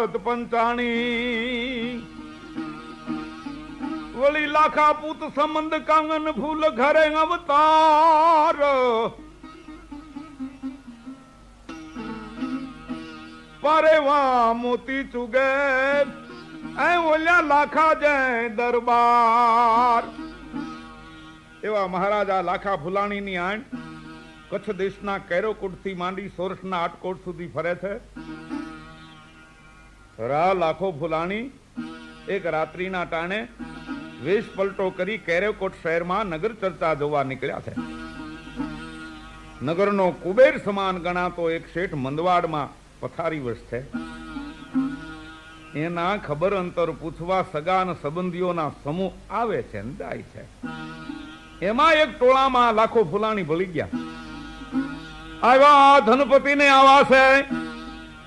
સત પંચાણી વળી લાખા પૂત સંબંધ કાંગન ફૂલ ઘરે અવતાર. પારે વા મોતી ચુગે, એ ઓલ્યા લાખા જય દરબાર. એવા મહારાજા લાખા ફુલાણીની આણ કચ્છ દેશના કેરોકુટથી માંડી સોરઠના આટકોટ સુધી ફરે છે. રા લાખો ભૂલાણી. એક રાત્રિના ટાણે વેશ પલટો કરી કેરેકોટ શહેરમાં નગર ચર્ચા જોવા નીકળ્યા છે. નગરનો કુબેર સમાન ગણાતો એક શેઠ મંદવાડમાં પથારી વસે એના ખબર અંતર પૂછવા સગા અને સંબંધીઓના સમૂહ આવે છે ને જાય છે. એમાં એક ટોળામાં લાખો ફુલાણી ભળી ગયા. આવ્યા ધનપતિને આવાસે.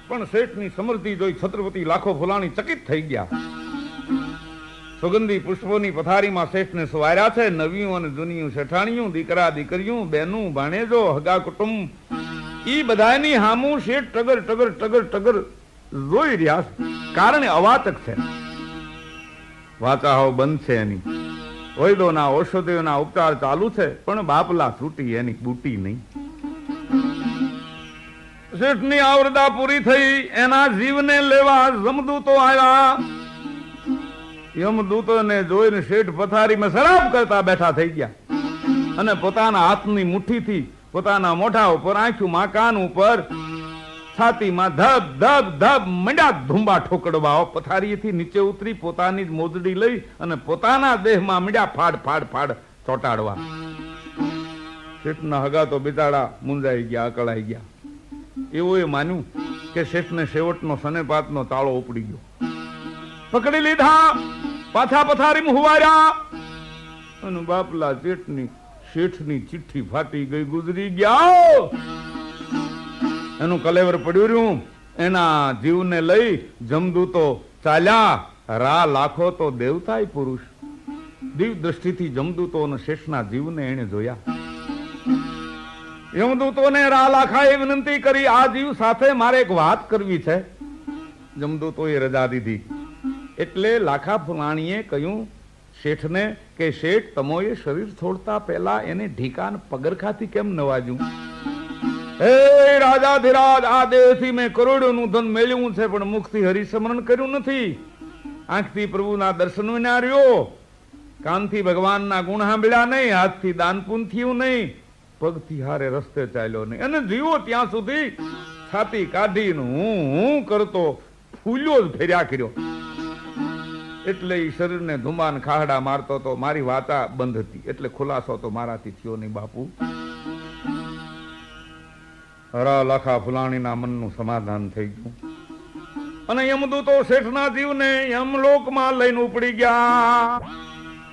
પણ શેઠની સમૃદ્ધિ જોઈ છત્રપતિ લાખો ફુલાણી ચકિત થઈ ગયા. સુગંધી પુષ્પોની પથારીમાં શેઠને સવાર્યા છે, નવીયું અને જૂનિયું શેઠાણીયું, દીકરા, દીકરીયું બેનું ભાણેજો, હગા કુટુંબ. ઈ બધાની હામું શેઠ ટગર ટગર ટગર ટગર જોઈ રહ્યા છે. કારણે અવાચક છે. વાચા બંધ છે એની. વૈદોના ઔષધિઓના ઉપચાર ચાલુ છે, પણ બાપલા તૂટી એની બૂટી નહીં. શેઠની આવરદા પૂરી થઈ, એના જીવને લેવા જમદૂતો આવ્યા યમદૂતોને જોઈને શેઠ પથારીમાં શરાબ કરતા બેઠા થઈ ગયા. અને પોતાના હાથની મુઠ્ઠીથી પોતાના મોઢા ઉપર, આંખું કાન ઉપર છાતીમાં ધબ ધબ ધબ મંડા ધુંબા ઠોકડવા પથારીથી નીચે ઉતરી પોતાની જ મોજડી લઈ અને પોતાના દેહમાં મંડ્યા ફાડ ફાડ ફાડ ચોટાડવા. શેઠના હગા તો બિચારા મુંજાઈ ગયા અકળાઈ ગયા. એવું એ માન્યું કે શેઠને શેવટનો સનેપાતનો તાળો ઉપડી ગયો. પકડી લીધા, પાછા પથારી અને બાપલા શેઠની શેઠની ચિઠ્ઠી ફાટી ગઈ, ગુજરી ગયા. એનું કલેવર પડ્યું રહ્યું. એના જીવને લઈ જમદૂતો ચાલ્યા. રા લાખો તો દેવતાય પુરુષ. દિવ દ્રષ્ટિથી જમદૂતો અને શેષના જીવને એને જોયા. યમદૂતોને રાલાખાએ વિનંતી કરી, આ જીવ સાથે મારે એક વાત કરવી છે. જમદૂતોએ રજા દીધી. એટલે લાખા ફુલાણીએ કહ્યું, શેઠને કે શેઠ, તમોએ શરીર છોડતા પહેલા એને ઢીકાન પગરખાથી કેમ નવાજ્યું? હે રાજાધિરાજ આ દેહથી મેં કરોડોનું ધન મેળવ્યું છે, પણ મુખથી હરિસ્મરણ કર્યું નથી. આંખથી પ્રભુના દર્શન વિના રહ્યો કાનથી ભગવાનના ગુણ સાંભળ્યા નહીં, હાથથી દાન થયું નહીં. પગથી હારે રસ્તે ચાલ્યો નહીં અને જીવો ત્યાં સુધી છાતી કાઢીને હું કરતો ફૂલ્યો જ ફેર્યા કર્યો. એટલે એ શરીરને ધુમાન ખાહડા મારતો તો મારી વાતા બંધ હતી. એટલે ખુલાસો તો મારાથી થયો નહીં બાપુ. હરા લાખા ફુલાણીના મનનું સમાધાન થઈ ગયું. અને યમદૂતો શેઠના જીવને યમલોકમાં લઈને ઉપડી ગયા.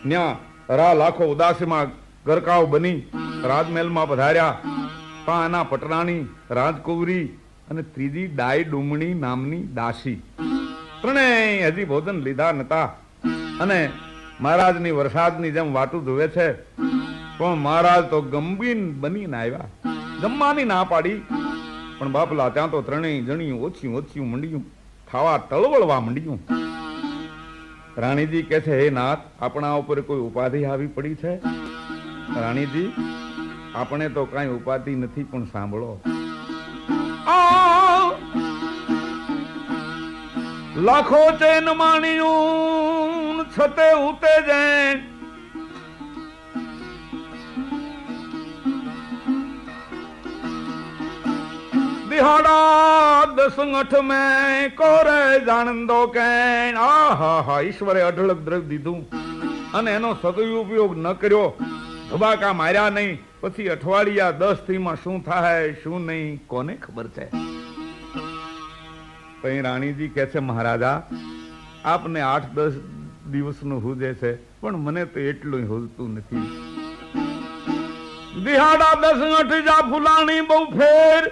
ન્યા હરા લાખો ઉદાસીમાં ગરકાવ બની, રાજમહેલમાં પધાર્યા. પાના પટરાણી, રાજકુંવરી અને ત્રીજી ડાય ડુમણી નામની દાસી. ત્રણેય હજી ભોજન લીધા નતા. અને મહારાજની વરસાદની જેમ વાટું ધોવે છે. પણ મહારાજ તો ગંભીર બનીને આવ્યા. જમવાની ના પાડી. પણ બાપલા, ત્યાં તો ત્રણેય જણિયું ઓછી ઓછી મંડ્યું. ખાવા ટળવળવા મંડ્યું. રાણીજી કે છે, હે નાથ, આપણા ઉપર કોઈ ઉપાધિ આવી પડી છે? રાણીજી, આપણે તો કાંઈ ઉપાધિ નથી પણ સાંભળો. લાખો ચેન માણ્યું છતે ઉતે જૈન દસંગઠ મેં કોરે જાણંદો કેન હા ઈશ્વરે અઢળક દ્રવ્ય દીધું અને એનો સદુપયોગ ન કર્યો. ધબાકા માર્યા નહીં. પછી અઠવાડિયા દસથી માં શું થાય, શું નહીં, કોને ખબર છે? રાણીજી કે છે, મહારાજા, આપને આઠ દસ દિવસનું હુજે છે, પણ મને તો એટલું હુજતું નથી. દિહાડા દસ અઠ જા ફુલાણી બહુ ફેર.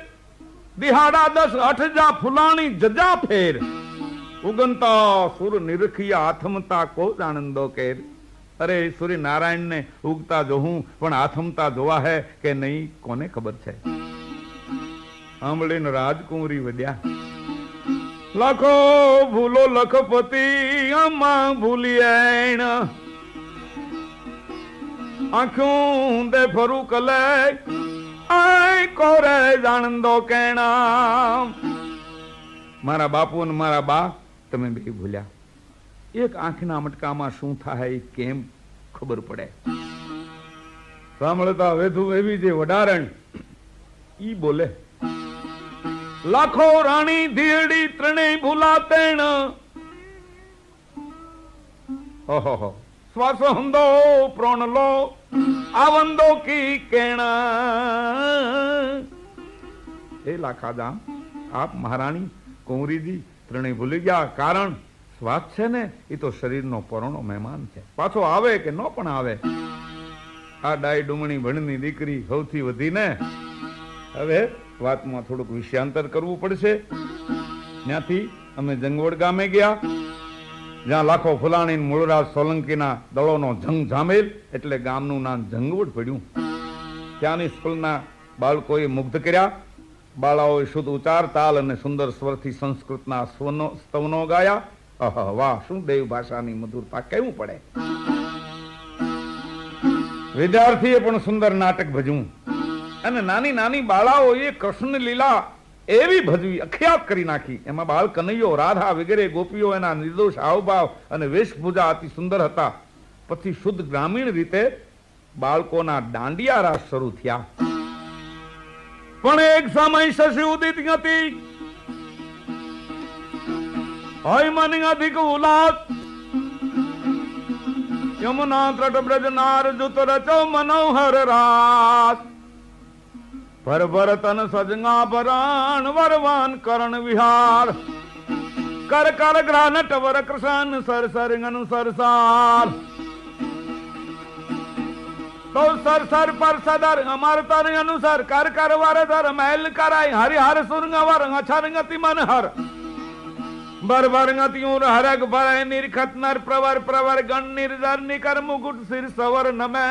દિહાડા દસ અઠ જા ફુલાણી જજા ફેર. ઉગનતા સુર નિરખિયા આથમતા કો આનંદો કેર. અરે સૂર્યનારાયણને ને ઉગતા જોઉં, પણ આથમતા જોવા હે કે નહીં, કોને ખબર છે? સાંભળીને રાજકુંવરી વધ્યા. લખો ભૂલો લખપતિ આમાં ભૂલી આખું દે ફરું કલે આય કોરે જાણંદો કેણા. મારા બાપુ અને મારા બા, તમે બે ભૂલ્યા. એક આંખના મટકામાં શું થાય એ કેમ ખબર પડે? સાંભળતા વેધુ એવી જે વડારણ, ઈ બોલે, લાખો રાણી ધીરડી ત્રણેય ભૂલા તેણ. ઓહો પ્રોણ લો, આવંદો કી કેણ. એ લાખાદામ, આપ મહારાણી કુંવરીજી ત્રણેય ભૂલી ગયા. કારણ શ્વાસ છે ને એ તો શરીરનો પરણો મહેમાન છે. પાછો આવે કે ન પણ આવે? આ ડાય ડુમણી ભણની દીકરી સૌથી વધીને હવે વાતમાં થોડુંક વિષયાંતર કરવું પડશે. ત્યાંથી અમે જંગવડ ગામે ગયા. જ્યાં લાખો ફુલાણી મૂળરાજ સોલંકીના દળોનો જંગ જામેલ, એટલે ગામનું નામ જંગવડ પડ્યું. ત્યાંની સ્કૂલના બાળકોએ મુગ્ધ કર્યા. બાળાઓએ શુદ્ધ ઉચ્ચાર તાલ અને સુંદર સ્વરથી સંસ્કૃતના સ્વનો સ્તવનો ગાયા. વાહ, શું દેવ ભાષાની મધુરતા, કેવું પડે? વિદ્યાર્થીએ પણ સુંદર નાટક ભજવું. અને નાની નાની બાળાઓએ કૃષ્ણ લીલા એવી ભજવી, અખ્યાત કરી નાખી. એમાં બાળ કનૈયો, રાધા વગેરે ગોપીઓ એના નિર્દોષ હાવભાવ અને વેશભૂજા અતિ સુંદર હતા. પછી શુદ્ધ ગ્રામીણ રીતે બાળકોના દાંડિયા રાસ શરૂ થયા. પણ એક સમય શશી ઉદિત હતી. હોય મની અધિક ઉલાસ. યમુના તટ બ્રજ નાર જુત રચો મનોહર રાસ. ભર ભર તન સજંગા ભરણ વરવાન કરણ વિહાર. કર કર ગ્રહ નટ વર કૃષ્ણ સર સર અનુસર સાર તો સર સર પર સદર અમાર તર અનુસાર કર કર વર ધર મહેલ કરાય. હરિહર સુરંગ વર અછરંગ ગતિ મન હર બર બર ભરાય નિરખત નર પ્રવર પ્રવર ગણ નિર્ધર નિકર મુકુટ શિર સવર નમે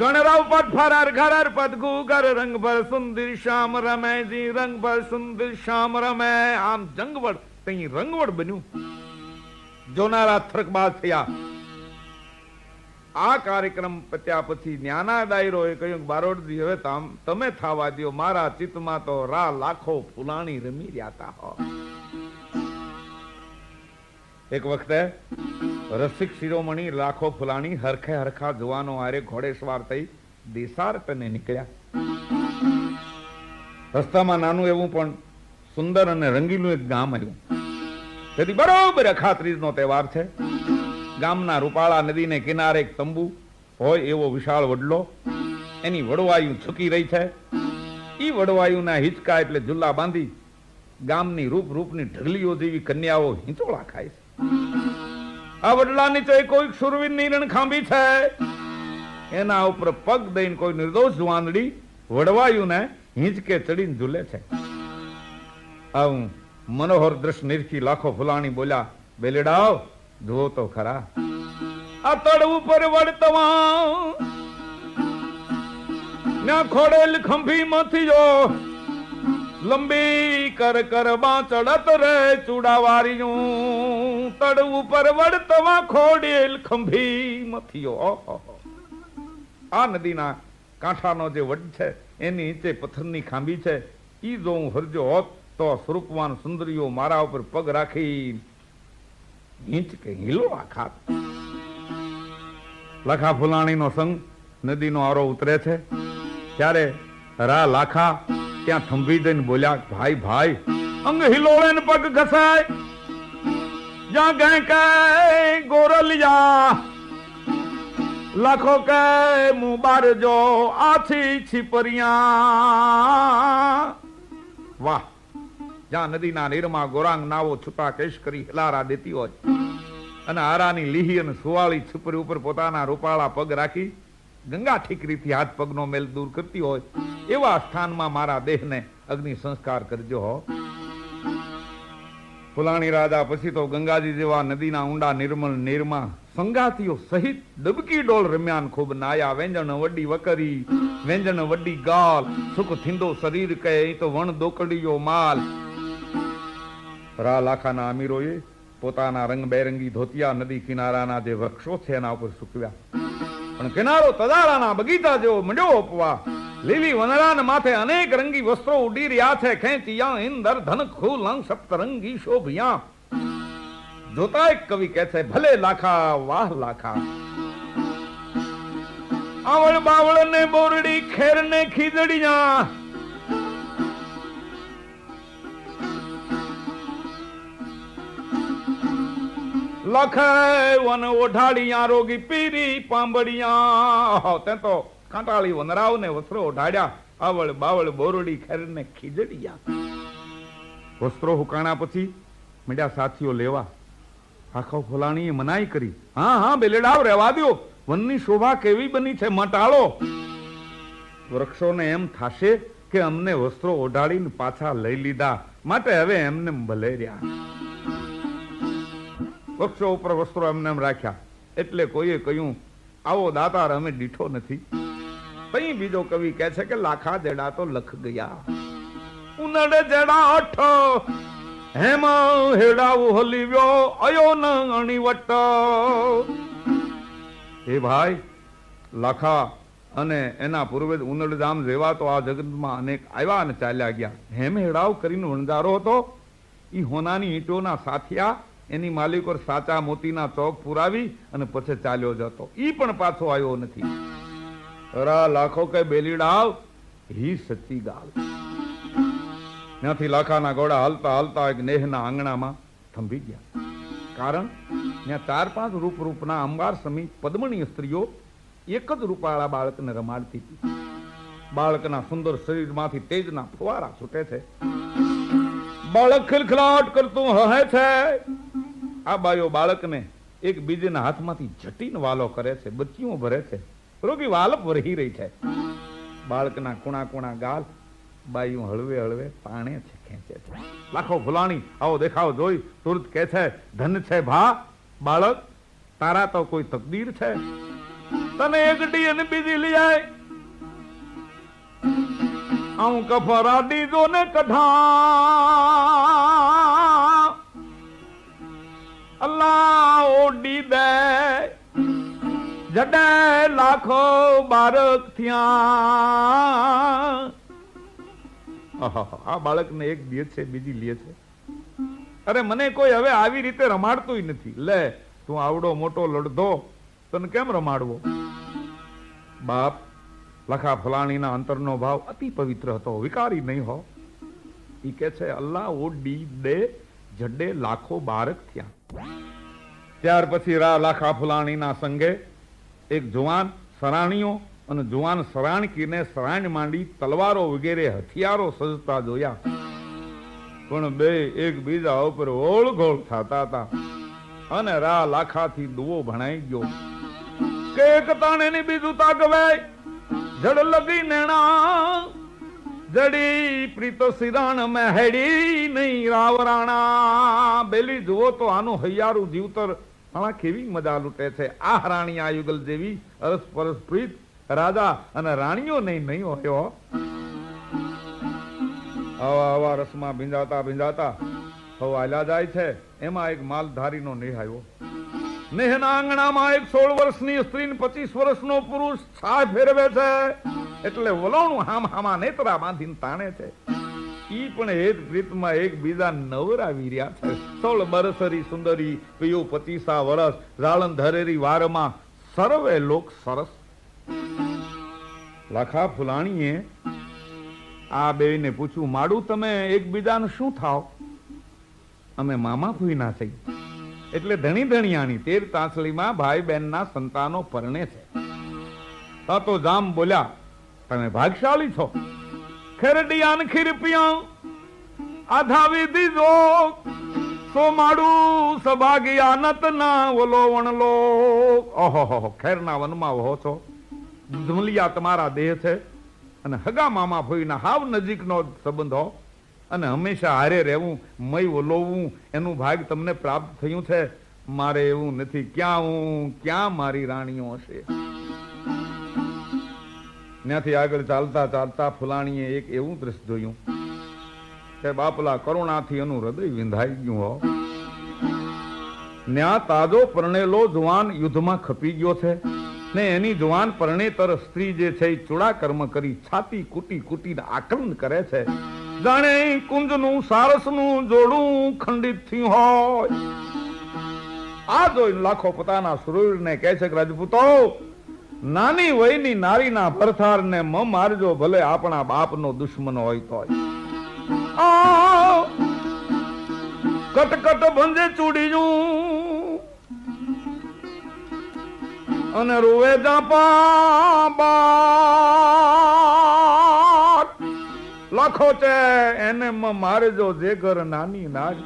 ગણરાવ પદ ફરાર ઘરાર પદ ગુગર રંગ ભર સુંદર શ્યામ રમે જી રંગ ભર સુંદર શ્યામ રમે આમ જંગવડ, તઈ રંગવડ બન્યું. જોનારા થરકબાજ થયા. આ કાર્યક્રમ પત્યા પછી જ્ઞાના ડાયરોએ કહ્યું બારોડજી હવે તમે થાવા દ્યો મારા ચિત્તમાં તો રા લાખો ફૂલાણી રમી રહ્યા તા હો. એક વખતે રસિક શિરોમણી લાખો ફુલાણી હરખે હરખા જુવાનો આરે ઘોડે સવાર થઈ દેસારટને નીકળ્યા. રસ્તામાં નાનું એવું પણ સુંદર અને રંગીલું એક ગામ આવ્યું. તેથી બરોબર અખાત્રીજનો તહેવાર છે. ગામના રૂપાળા નદીને કિનારે એક તંબુ હોય એવો વિશાળ વડલો. એની વડવાયું છૂકી રહી છે. ઈ વડવાયુના હિંચકા એટલે જુલ્લા બાંધી ગામની રૂપ રૂપની ઢગલીઓ જેવી કન્યાઓ હિંચોળા ખાય છે. આ વડલા નીચે કોઈ સુરવીર નીરણ ખાંભી છે. એના ઉપર પગ દઈને કોઈ નિર્દોષ વાંદડી વડવાયું ને હિંચકે ચડીને ઝૂલે છે. આવું મનોહર દ્રશ્ય નિરખી લાખો ફુલાણી બોલ્યા, બેલેડાવ, જુઓ તો ખરા. આ તળ ઉપર વડતવા ના ખોડેલ ખંભી માંથી જો લંબી કર કરમાં ચડત રે ચૂડાવારીયું. તડ ઉપર વડતવા ખોડેલ ખંભી મથિયો. આ નદીના કાંઠાનો જે વડ છે, એની નીચે પથ્થરની ખાંભી છે. ઈ જો હું હરજો હોત, તો સ્વરૂપવાન સુંદરીઓ મારા ઉપર પગ રાખી હિંચ કે હિલો આખા લખા ફુલાણીનો સંગ નદીનો આરો ઉતરે છે. ત્યારે રા લાખા ત્યાં થંભી દઈને બોલ્યા, ભાઈ ભાઈ અંગ હિલોળે પગ ઘસાય. જ્યાં ગાય કે ગોરલિયા, લાખો કે મું બાર જો આછી છીપરિયા. વાહ, જ્યાં નદીના નીરમાં ગોરાંગ નાવો છૂટા કેશ કરી હિલારા દેતી હોય. અને આરાની લીહી અને સુવાળી છીપરી ઉપર પોતાના રૂપાળા પગ રાખી ગંગા ઠીકરીથી હાથ પગનો મેલ દૂર કરતી હોય, એવા સ્થાનમાં મારા દેહને અગ્નિ સંસ્કાર કરજો હો. ફુલાણી રાજા પછી તો ગંગાજી જેવા નદીના ઊંડા નિર્મલ નીરમાં સંગાતીઓ સહિત ડબકી ડોલ રમ્યાન ખૂબ નાયા. વેંજણ વડી વકરી, વેંજણ વડી ગાલ, સુખ થિંદો શરીર કહે તો વણ દોકડીયો માલ. રા લાખાના અમીરોએ પોતાના રંગબેરંગી ધોતિયા નદી કિનારાના જે વૃક્ષો છે એના ઉપર સૂકવ્યા. પણ કિનારો તદારાના બગીચા જેવો મંડ્યો ઉપવા લીલી વનરાન માથે અનેક રંગી વસ્ત્રો ઉડી રહ્યા છે. ખેંચિયા ઇન્દર ધન ખુલંગ સપ્તરંગી શોભિયા. જોતા એક કવિ કહે છે, ભલે લાખા, વાહ લાખા. આવળ બાવળ ને બોરડી ખેર ને ખીજડીયા. લખે વન ઓઢાડિયા રોગી પીરી પાંબડિયા. તે તો કાંટાળી વનરાવ ને વસ્ત્રો ઓઢાડ્યા. આવળ બાવળ બોરડી ખેર ને ખીજડિયા. વસ્ત્રો હુકાણા પછી મીડિયા સાથીઓ લેવા. આખો ફોલાણીએ મનાઈ કરી. હા હા, બેલેડાવ, રહેવા દ્યો. વનની શોભા કેવી બની છે, મટાળો. વૃક્ષોને એમ થાશે કે અમને વસ્ત્રો ઓઢાડીને પાછા લઈ લીધા. માટે હવે એમને ભલે રહ્યા વૃક્ષો ઉપર વસ્ત્રો એમને એમ રાખ્યા. એટલે કોઈએ કહ્યું, આવો દાતાર, અમે દીઠો નથી. કઈ બીજો કવિ કહે છે કે, લાખા જેડા તો લખ ગયા. ઉનડે જેડા અઠ, હેમ હેડાવું હલીવ્યો અયો ન અણીવટ. એ ભાઈ, લાખા અને એના પૂર્વે ઉનડધામ જેવા તો આ જગતમાં અનેક આવ્યા અને ચાલ્યા ગયા. હેમ હેડાવ કરીને વણજારો હતો. એ હોનાની ઈંટોના સાથિયા એની માલિકો સાચા મોતીના ચોક પુરાવી અને પછી ચાલ્યો જતો. ઈ પણ પાછો આવ્યો નથી. રા લાખો કે બેલીડાવ હી સચ્ચી ગાલ. ત્યાંથી લાખાના ઘોડા હાલતા હાલતા એક નેહના આંગણામાં થંભી ગયા. કારણ, ત્યાં ચાર પાંચ રૂપ રૂપના અંબાર સમી પદ્મણીય સ્ત્રીઓ એક જ રૂપાળા બાળકને રમાડતી હતી. બાળકના સુંદર શરીરમાંથી તેજના ફુવારા છૂટે છે. બાળક ખિલખિલાટ કરતું હહે છે. આ બાયો બાળકને એક બીજેના હાથમાંથી જટીન વાલો કરે છે, બચ્ચીઓ ભરે છે. રોગી વાલપ વરહી રહી છે. બાળકના કુણા કુણા ગાલ બાયું હળવે હળવે પાણે છે, ખેંચે છે. લાખો ફુલાણી, આવો દેખાવ જોઈ, તુરત કે છે, ધન છે ભા, બાળક, તારા તો કોઈ તકદીર છે. તને એક ડી અને બીજી લઈ આય. આઉં કફરા દીધો ને કઢા. અલ્લાહ ઓડી દે. જડે લાખો બાળક થયા. આ આ બાળકને એક દે છે, બીજી લે છે. અરે મને કોઈ હવે આવી રીતે રમાડતું નથી. લે, તું આવડો મોટો લડધો, તને કેમ રમાડવો? બાપ લખા ફલાણીના અંતરનો ભાવ અતિ પવિત્ર હતો, વિકારી નહીં હો. એ કે છે, અલ્લાહ ઓડી દે જડે લાખો બારક થયા. ત્યાર પછી રા લાખા ફલાણીના સંગે એક જુવાન સરાણીઓ અને જુવાન સરાણકીને સરાણ માંડી તલવારો વગેરે હથિયારો સજતા જોયા. પણ બે એક બીજા ઉપર ઓળઘોળ થતા હતા અને રા લાખાથી દુવો ભણાઈ ગયો. કે એક તાણે ની બીજું તાકવે જડ લગી નેણા, જડી પ્રીતો સિરાણ મહેડી નહીં રાવરાણા. બેલી, જુઓ તો આનું હૈયારું જીવતર આણા કેવી મજા લૂટે છે. આ રાણી આ યુગલ જેવી અરસ પરસ પ્રીત, રાજા અને રાણીઓ નહીં નહીં હોય. આવા આવા રસમાં ભીંજાતા ભીંજાતા હવે આલ્યા જાય છે. એમાં એક માલધારીનો નેહ આવ્યો. નેહના આંગણામાં એક વર્ષની સ્ત્રી પચીસ વર્ષનો પુરુષ છાય ફેરવે છે. એટલે વલોણું હામ હામા નેતરા બાંધીને તાણે છે. ઈ પણ હેત પ્રીતમાં એકબીજા નવરાવી રહ્યા છે. સોળ બરસરી સુંદરી પીયું પચીસા વરસ રાળન ધરેરી વારમાં સર્વે લોક સરસ. લાખા ફુલાણીએ આ બેને પૂછ્યું, માડું તમે એકબીજાનું શું થાવ? અમે મામા ફૂઈના થઈ. એટલે ધણી ધણિયાની તેર તાસળીમાં ભાઈ બહેનના સંતાનો પરણે છે. તા તો જામ બોલ્યા, તમે ભાગશાળી છો. ખેરડિયાન ખીરપિયા આધાવી જો. સો માડું સભાગી ના ઓલો વણલો ઓહો ખેરના વનમાં વહો છો. ધુમલિયા તમારા દેહ છે. અને હગા મામા ભોઈના હાવ નજીકનો સંબંધ હો. અને હંમેશા હારે રહેવું, મય ઓલોવું એનું ભાગ તમને પ્રાપ્ત થયું છે? મારે એવું નથી. ક્યાં હું, ક્યાં મારી રાણીઓ હશે? ત્યાંથી આગળ ચાલતા ચાલતા ફુલાણીએ એક એવું દ્રશ્ય જોયું કે બાપલા કરુણાથી એનું હૃદય વિંધાઈ ગયું હો. ન્યા તાજો પરણેલો જવાન યુદ્ધમાં ખપી ગયો છે ને એની જવાન પરણેતર સ્ત્રી જે છે એ ચૂડા કર્મ કરી છાતી કૂટી કૂટીને આક્રમણ કરે છે. જાણે કુંજનું સારસનું જોડું ખંડિત થયું હોય. આ જોઈને લાખો પોતાના સુરવીરને કહે છે રાજપૂતો, નાની વયની નારીના ભરથારને મ મારજો, ભલે આપણા બાપનો દુશ્મન હોય તોય. કટકટ ભંજે ચૂડીયું અને રોવે જાપા બાપ લાખો છે, એને મારજો જે ઘર નાની નાજ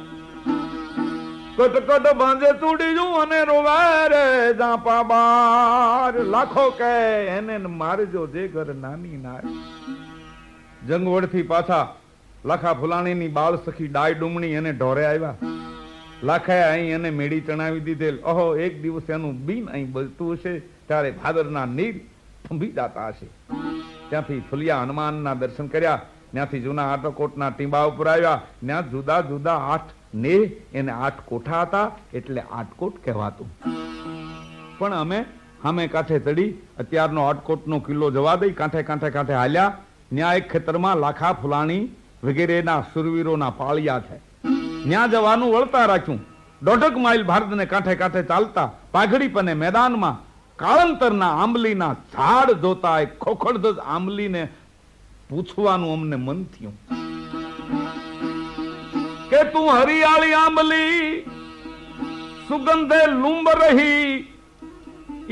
કટકટ ભાંજે ચૂડીયું અને રોવે રે જાપા બાર. લાખો કે એને મારજો જે ઘર નાની નારી જંગવડથી પાછા લાખા ફુલાણીની બાળ સખી ડાય ડુમણી એને ઢોરે આવ્યા. લાખાએ અહીં એને મેળી ચણાવી દીધેલ. ઓહો એક દિવસ એનું બીન અહીં બજતું હશે, ત્યારે ભાદરના નીર થંભી જાતા હશે. ત્યાંથી ફુલિયા હનુમાનના દર્શન કર્યા. ત્યાંથી જૂના આટકોટના ટીંબા ઉપર આવ્યા. ત્યાં જુદા જુદા આઠ ને એને આઠ કોઠા હતા, એટલે આટકોટ કહેવાતું. પણ અમે સામે કાંઠે ચડી, અત્યારનો આટકોટનો કિલ્લો જવા દઈ, કાંઠે કાંઠે કાંઠે હાલ્યા. ત્યાં ખેતરમાં લાખા ફુલાણી વગેરેના સુરવીરોના પાળિયા છે. ત્યાં જવાનું વળતા રાખ્યું. દોઢક માઇલ ભારતને કાંઠે કાંઠે ચાલતા પાઘડી પને મેદાનમાં કાળંતરના આંબલીના ઝાડ જોતા એક ખોખડધજ આંબલીને પૂછવાનું અમને મન થયું કે તું હરિયાળી આંબલી, સુગંધે લુંબ રહી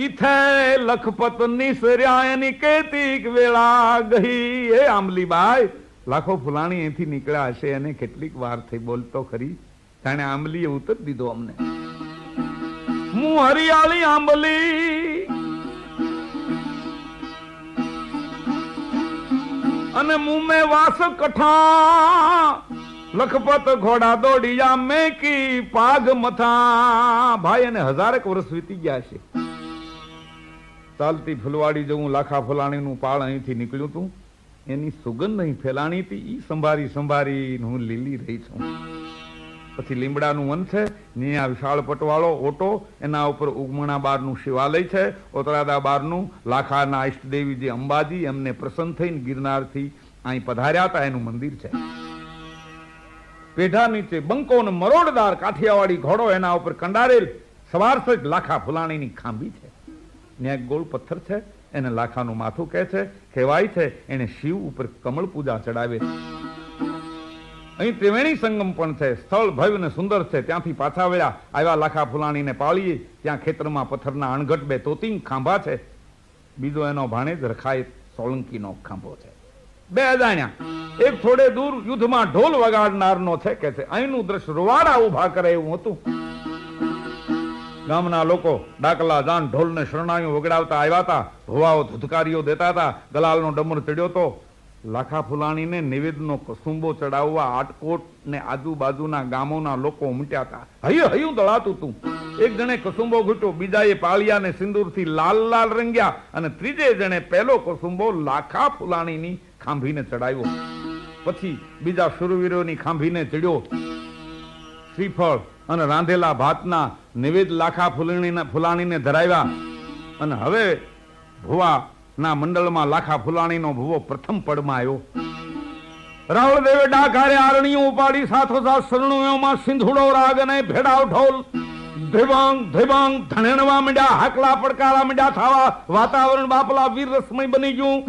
ઇથે લખપત નિસર્યા એની કેતીક વેળા ગઈ એ આંબલી બાઈ, લાખો ફુલાણી અહીંથી નીકળ્યા હશે અને કેટલીક વાર થઈ બોલતો ખરી. જાણે આંબલીએ ઉતર દીધો અમને. હું હરિયાળી આંબલી અને મુમે વાસ કઠા લખપત ઘોડા દોડિયા મેકી પાગ મથા ભાઈ અને હજારેક વર્ષ વીતી ગયા છે. ચાલતી ફુલવાડી જવું લાખા ફલાણીનું પાળ અહીંથી નીકળ્યું તું, એની સુગંધ અહીં ફેલાણી હતી. એ સંભારી સંભારી હું લીલી રહી છું. પછી લીમડાનું વન છે ત્યાં વિશાળ પટવાળો ઓટો, એના ઉપર ઉગમણા બારનું શિવાલય છે, ઓતરાદા બારનું લાખાના ઈષ્ટદેવી જે અંબાજી એમને પ્રસન્ન થઈને ગિરનારથી અહીં પધાર્યા હતા, એનું મંદિર છે. પેઢા નીચે બંકો મરોડદાર કાઠિયાવાડી ઘોડો એના ઉપર કંડારેલ, સવાર સજ લાખા ફુલાણીની ખાંભી છે. ત્યાં એક ગોળ પથ્થર છે, એને લાખાનું માથું કહે છે, કહેવાય છે એને શિવ ઉપર કમળ પૂજા ચડાવે. અહીં ત્રિવેણી સંગમ પણ છે. સ્થળ ભવ્ય ને સુંદર છે. ત્યાંથી પાછા વળ્યા. આવ્યા લાખા ફુલાણીને પાળીએ. ત્યાં ખેતરમાં પથ્થરના અણઘટ બે તોતિંગ ખાંભા છે. બીજો એનો ભાણેજ રખાય સોલંકીનો ખાંભો છે. બે અજાણ્યા. એક થોડે દૂર યુદ્ધમાં ઢોલ વગાડનારનો છે કે છે. અહીંનું દ્રશ્ય રૂવાડા ઊભા કરે એવું હતું. ગામના લોકો ડાકલા જાન ઢોલને શરણાઈઓ વગડાવતા આવ્યા હતા. ભુવાઓ ધુધકારીઓ દેતા હતા. ગલાલનો ડમર ચડ્યો તો લાખા ફુલાણીને નિવેદનો કસુંબો ચડાવવા આટકોટ ને આજુબાજુના ગામોના લોકો ઉમટ્યા હતા. હૈયું હૈયું દળાતું તું. એક જણે કસુંબો ઘૂંટ્યો, બીજાએ પાળિયાને સિંદૂરથી લાલ લાલ રંગ્યા અને ત્રીજે જણે પહેલો કસુંબો લાખા ફુલાણીની ખાંભીને ચડાવ્યો. પછી બીજા શુરવીરોની ખાંભીને ચડ્યો. શ્રીફળ અને રાંધેલા ભાતના નિવેદ લાખા ફુલાણીને ફુલાણીને ધરાવ્યા. અને હવે ભુવા ના મંડળમાં લાખા ફુલાણીનો ભૂવો પ્રથમ પડમાં આવ્યો. રાહુલ દેવે ડાકારે આરણીઓ ઉપાડી સાથો સાથ શરણોમાં સિંધુડો રાગ અને ભેડાવ ઢોલ. ધ્રિવાંગ ધ્રિવાંગ ધણેણવા માંડ્યા હાકલા, પડકારા માંડ્યા થાવા વાતાવરણ બાપલા વીર રસમય બની ગયું.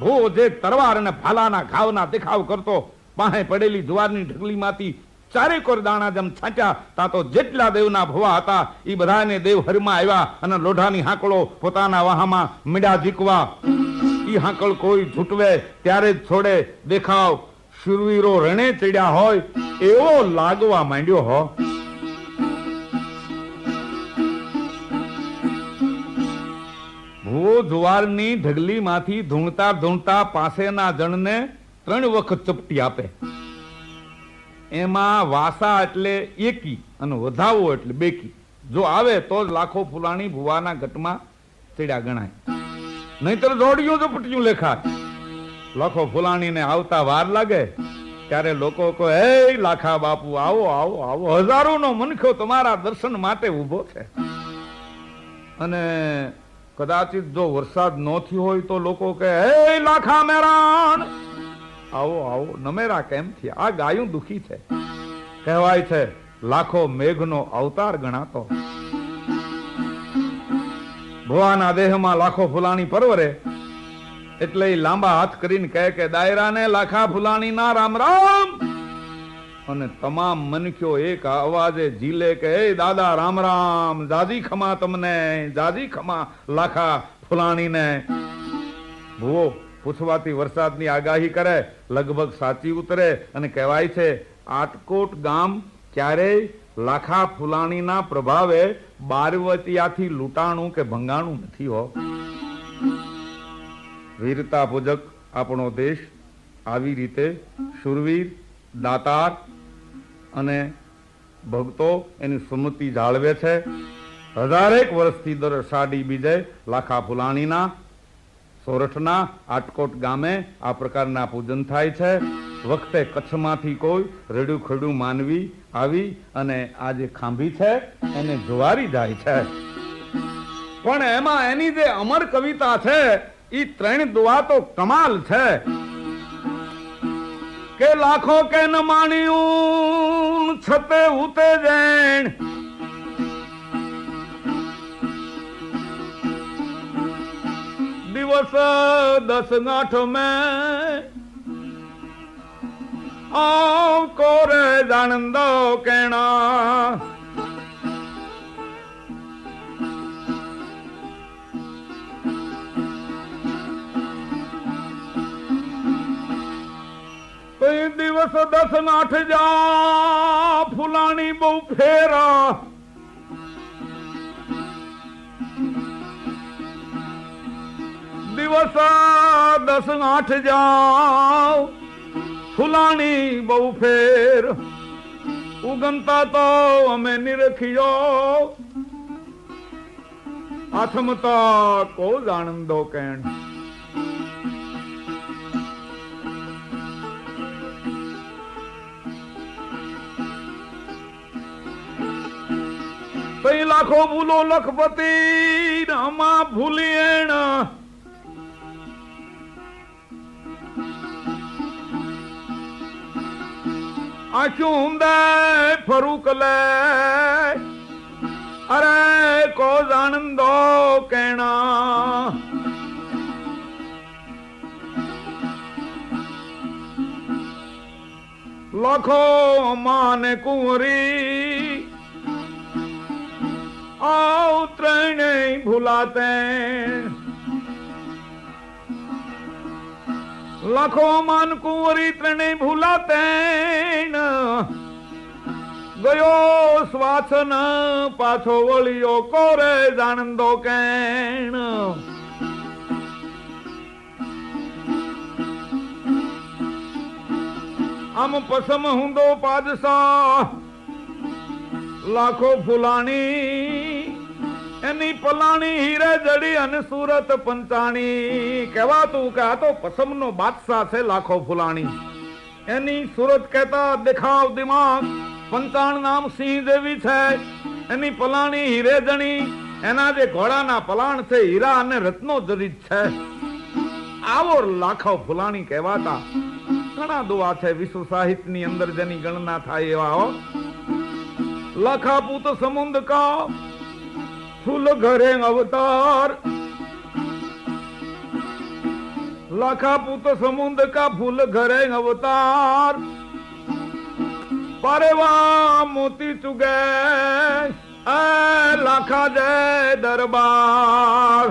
ભૂ જે તરવાર અને ભાલાના ઘાવના દેખાવ કરતો પાસે પડેલી જુવારની ઢગલીમાંથી ચારે કોર દાણા જેમ છાંટ્યા તા તો જેટલા દેવના ભવા હતા એ બધાને દેવ હરમાં આવ્યા અને લોઢાની હાંકળો પોતાના વાહામાં મીડા ઝીકવા. એ હાંકળ કોઈ ઝૂંટવે, ત્યારે જ છોડે. દેખાવ, શુરવીરો રણે ચડ્યા હોય, એવો લાગવા માંડ્યો હો. ભૂવો જુવારની ઢગલીમાંથી ધૂણતા ધૂણતા પાસેના જણને ત્રણ વખત ચપટી આપે. એમાં વાસા એટલે એકી અને વધાવો એટલે બેકી. જો આવે તો જ લાખો ફુલાણી ભુવાના ઘટમાં ચડ્યા ગણાય. નહીતર તો પટ્યું લેખાય. લાખો ફુલાણીને આવતા વાર લાગે, ત્યારે લોકો કહે હે લાખા બાપુ, આવો આવો આવો. હજારોનો મનખો તમારા દર્શન માટે ઊભો છે. અને કદાચિત જો વરસાદ ન થયો હોય તો લોકો કહે હે લાખા મેરાણ આવો આવો. નમેરા કેમ થયા. આ ગાયું દુખી છે. કહેવાય છે, લાખો મેઘનો અવતાર ગણાતો. ભુવાના દેહમાં લાખો ફૂલાણી પરવરે. એટલે લાંબા હાથ કરીને કહે કે, દાયરાને લાખા ફૂલાણી ના રામ રામ! અને તમામ મનખ્યો એક અવાજે ઝીલે કે હે દાદા, રામ રામ! જાજી ખમા તમને, જાજી ખમા લાખા ફુલાણીને. ભુવો પૂછવાથી વરસાદની આગાહી કરે. લગભગ સાચી ઉતરે અને કહેવાય છે, આટકોટ ગામ ક્યારેય લાખા ફુલાણીના પ્રભાવે બારવતિયાથી લૂંટાણું કે ભંગાણું નથી હો. વીરતા પૂજક આપણો દેશ આવી રીતે શુરવીર, દાતાર અને ભક્તો એની સ્મૃતિ જાળવે છે. હજારેક વર્ષથી દર અષાઢી બીજે લાખા ફુલાણીના સોરઠના આટકોટ ગામે આ પ્રકારના પૂજન થાય છે. વખતે કચ્છમાંથી કોઈ રેડું ખેડું માનવી આવી અને આ જે ખાંભી છે, એને જોવારી જાય છે. પણ એમાં એની જે અમર કવિતા છે એ ત્રણ દુઆ તો કમાલ છે. કે લાખો કે ન માણ્યું, છતે ઉતે જૈન દિવસ દસ ગાંઠ મેં આવ કોરે જાણંદો કેણા? દિવસ દસ નાઠ જા, ફુલાણી બહુ ફેરા. દિવસ દસ આઠ જાઓ ફુલાણી બહુ ફેર. ઉગમતા તો અમે નિરખિયો. આથમતા કો જાણંદો કેણ. કઈ લાખો ભૂલો લખપતિ આમાં ભૂલી એણ. આંખું ઊંદે ફરૂક લે. અરે કો જાણંદો કેણા? લખો માને કુંવરી આવ ત્રણેય ભૂલાતે. લખો માન કુંવરી ત્રણે ભૂલા તેણ. ગયો શ્વાસન પાછો વળ્યો કોરે જાણંદો કેણ. આમ પસમ હુંદો પાદશાહ. લાખો ફૂલાણી એની પલાણી હીરે જડી અને સુરત પંચાણી. કહેવાતું કે આ તો પસમનો બાદશાહ છે લાખો ફુલાણી. એની સુરત કહેતા દેખાવ દિમાગ, પંચાણ નામ સિંહ દેવી છે. એની પલાણી હીરે જણી, એના જે ઘોડાના પલાણ છે, હીરા અને રત્નો જડિત છે. આવો લાખો ફુલાણી કહેવાતા. ઘણા દુઆ છે વિશ્વ સાહિત્યની અંદર જેની ગણના થાય એવા, હો. લખા પૂત કા ફૂલ ઘરે અવતાર. લાખા પુત સમુંદ કા ફૂલ ઘરે અવતાર. પરવા મોતી ચુગે લાખા જય દરબાર.